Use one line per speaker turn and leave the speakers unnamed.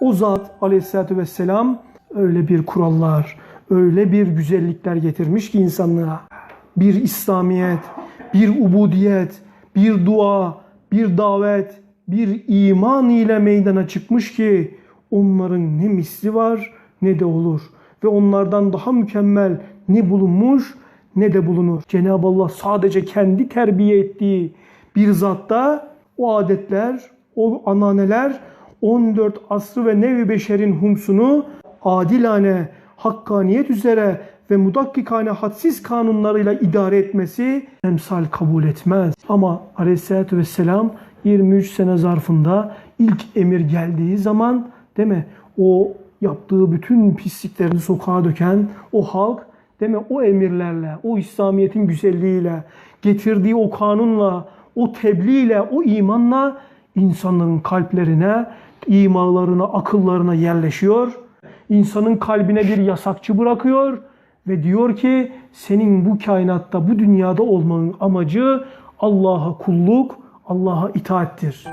O zat aleyhissalatü vesselam öyle bir kurallar, öyle bir güzellikler getirmiş ki insanlığa. Bir İslamiyet, bir ubudiyet, bir dua, bir davet, bir iman ile meydana çıkmış ki onların ne misli var ne de olur. Ve onlardan daha mükemmel ne bulunmuş ne de bulunur. Cenab-ı Allah sadece kendi terbiye ettiği bir zatta o adetler, o ananeler 14 asrı ve nevi beşerin humsunu adilane, hakkaniyet üzere ve mudakkikane hadsiz kanunlarıyla idare etmesi emsal kabul etmez. Ama aleyhissalatü vesselam 23 sene zarfında ilk emir geldiği zaman değil mi? O yaptığı bütün pisliklerini sokağa döken o halk değil mi? O emirlerle, o İslamiyet'in güzelliğiyle, getirdiği o kanunla, o tebliğle, o imanla insanların kalplerine, imalarına, akıllarına yerleşiyor. İnsanın kalbine bir yasakçı bırakıyor ve diyor ki senin bu kainatta, bu dünyada olmanın amacı Allah'a kulluk, Allah'a itaattir.